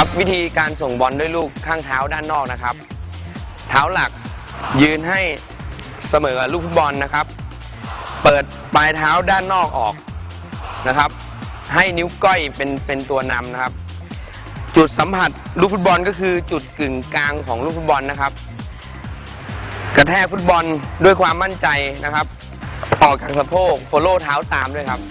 ครับวิธีการส่งบอลด้วยลูกข้างเท้าด้านนอกนะครับ เท้าหลักยืนให้เสมอลูกฟุตบอลนะครับ เปิดปลายเท้าด้านนอกออกนะครับ ให้นิ้วก้อยเป็นเป็นตัวนำนะครับ จุดสัมผัสลูกฟุตบอลก็คือจุดกึ่งกลางของลูกฟุตบอลนะครับ กระแทกฟุตบอลด้วยความมั่นใจนะครับออกจากสะโพกโฟโล่เท้าตามด้วยครับ